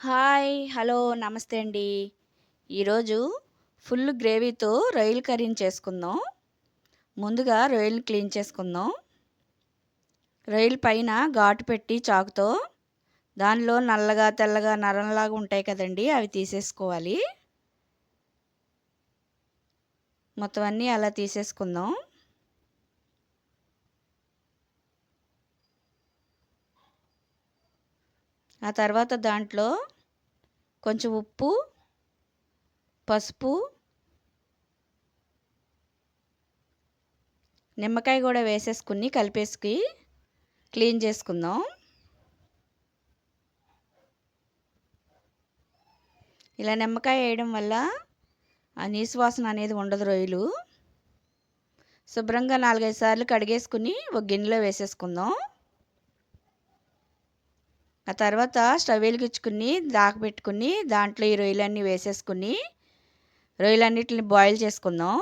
Hi hello నమస్తే అండి. ఈరోజు ఫుల్ గ్రేవీతో రొయ్యలు కర్రీని చేసుకుందాం. ముందుగా రొయ్యలు క్లీన్ చేసుకుందాం. రొయ్యల పైన ఘాటు పెట్టి చాకుతో దానిలో నల్లగా తెల్లగా నరంలాగా ఉంటాయి కదండి అవి తీసేసుకోవాలి. మొత్తం అన్నీ అలా తీసేసుకుందాం. ఆ తర్వాత దాంట్లో కొంచెం ఉప్పు పసుపు నిమ్మకాయ కూడా వేసేసుకుని కలిపేసుకి క్లీన్ చేసుకుందాం. ఇలా నిమ్మకాయ వేయడం వల్ల ఆ నీసు వాసన అనేది ఉండదు రొయ్యలు. శుభ్రంగా నాలుగైదు సార్లు కడిగేసుకుని ఒక గిన్నెలో వేసేసుకుందాం. ఆ తర్వాత స్టవ్ వెలిగించుకుని పెట్టుకుని దాంట్లో ఈ రొయ్యలన్నీ వేసేసుకుని రొయ్యలన్నిటిని బాయిల్ చేసుకుందాం.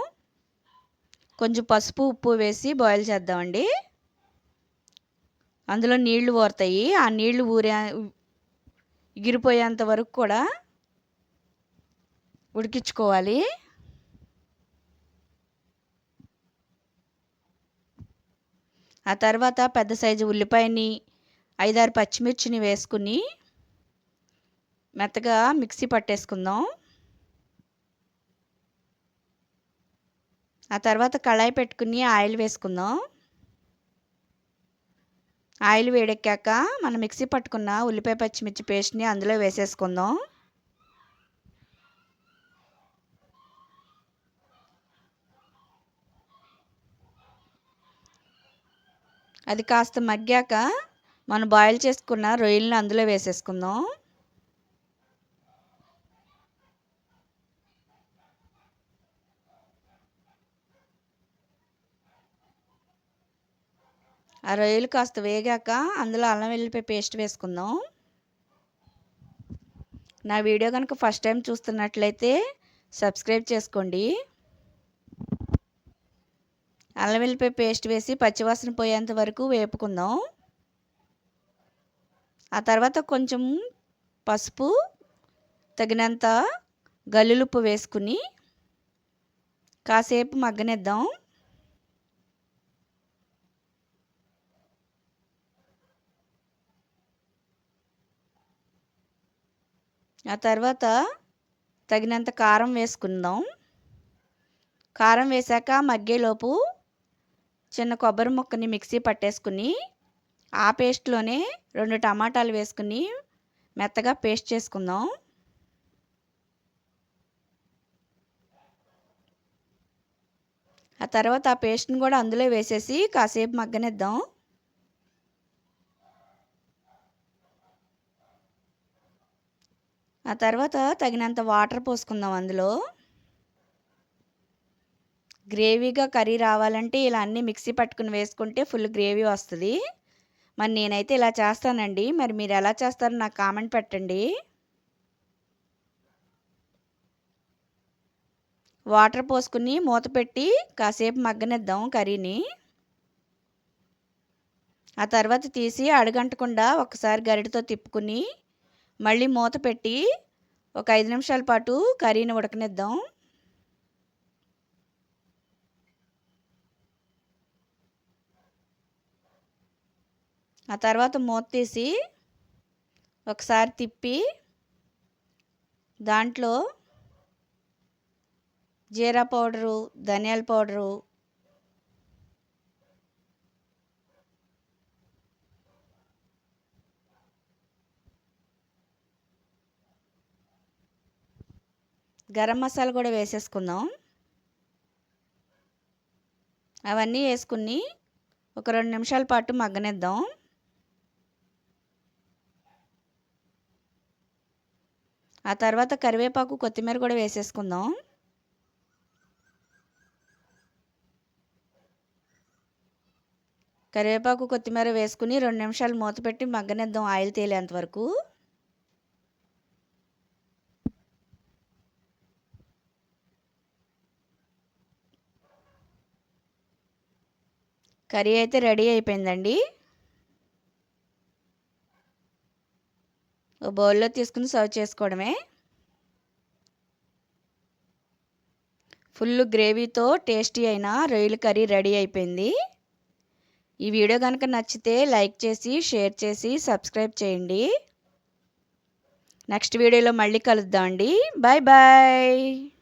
కొంచెం పసుపు ఉప్పు వేసి బాయిల్ చేద్దామండి. అందులో నీళ్ళు ఊరుతాయి ఆ నీళ్ళు ఊరే ఎగిరిపోయేంత వరకు కూడా ఉడికించుకోవాలి. ఆ తర్వాత పెద్ద సైజు ఉల్లిపాయని ఐదారు పచ్చిమిర్చిని వేసుకుని మెత్తగా మిక్సీ పట్టేసుకుందాం. ఆ తర్వాత కళాయి పెట్టుకుని ఆయిల్ వేసుకుందాం. ఆయిల్ వేడెక్కాక మనం మిక్సీ పట్టుకున్న ఉల్లిపాయ పచ్చిమిర్చి పేస్ట్ని అందులో వేసేసుకుందాం. అది కాస్త మగ్గాక మనం బాయిల్ చేసుకున్న రొయ్యలను అందులో వేసేసుకుందాం. ఆ రొయ్యలు కాస్త వేగాక అందులో అల్లం వెల్లిపాయ పేస్ట్ వేసుకుందాం. నా వీడియో కనుక ఫస్ట్ టైం చూస్తున్నట్లయితే సబ్స్క్రైబ్ చేసుకోండి. అల్లం వెల్లిపాయ పేస్ట్ వేసి పచ్చివాసన పోయేంత వరకు వేపుకుందాం. ఆ తర్వాత కొంచెం పసుపు తగినంత గల్లులుప్పు వేసుకుని కాసేపు మగ్గనిద్దాం. ఆ తర్వాత తగినంత కారం వేసుకుందాం. కారం వేసాక మగ్గేలోపు చిన్న కొబ్బరి ముక్కని మిక్సీ పట్టేసుకుని ఆ పేస్ట్లోనే రెండు టమాటాలు వేసుకుని మెత్తగా పేస్ట్ చేసుకుందాం. ఆ తర్వాత ఆ పేస్ట్ని కూడా అందులో వేసేసి కాసేపు మగ్గనిద్దాం. ఆ తర్వాత తగినంత వాటర్ పోసుకుందాం అందులో. గ్రేవీగా కర్రీ రావాలంటే ఇలా అన్నీ మిక్సీ పట్టుకుని వేసుకుంటే ఫుల్ గ్రేవీ వస్తుంది. మరి నేనైతే ఇలా చేస్తానండి. మరి మీరు ఎలా చేస్తారో నాకు కామెంట్ పెట్టండి. వాటర్ పోసుకుని మూత పెట్టి కాసేపు మగ్గనిద్దాం కర్రీని. ఆ తర్వాత తీసి అడగంటకుండా ఒకసారి గరిటతో తిప్పుకుని మళ్ళీ మూత పెట్టి ఒక ఐదు నిమిషాల పాటు కర్రీని ఉడకనిద్దాం. ఆ తర్వాత మూత తీసి ఒకసారి తిప్పి దాంట్లో జీరా పౌడరు ధనియాల పౌడరు గరం మసాలా కూడా వేసేసుకుందాం. అవన్నీ వేసుకుని ఒక రెండు నిమిషాల పాటు మగ్గనిద్దాం. ఆ తర్వాత కరివేపాకు కొత్తిమీర కూడా వేసేసుకుందాం. కరివేపాకు కొత్తిమీర వేసుకుని రెండు నిమిషాలు మూత పెట్టి మగ్గనిద్దాం ఆయిల్ తేలేంత వరకు. కర్రీ అయితే రెడీ అయిపోయిందండి. ఓ బౌల్లో తీసుకుని సర్వ్ చేసుకోవడమే. ఫుల్ గ్రేవీతో టేస్టీ అయిన రొయ్యల కర్రీ రెడీ అయిపోయింది. ఈ వీడియో కనుక నచ్చితే లైక్ చేసి షేర్ చేసి సబ్స్క్రైబ్ చేయండి. నెక్స్ట్ వీడియోలో మళ్ళీ కలుద్దాం అండి. Bye bye.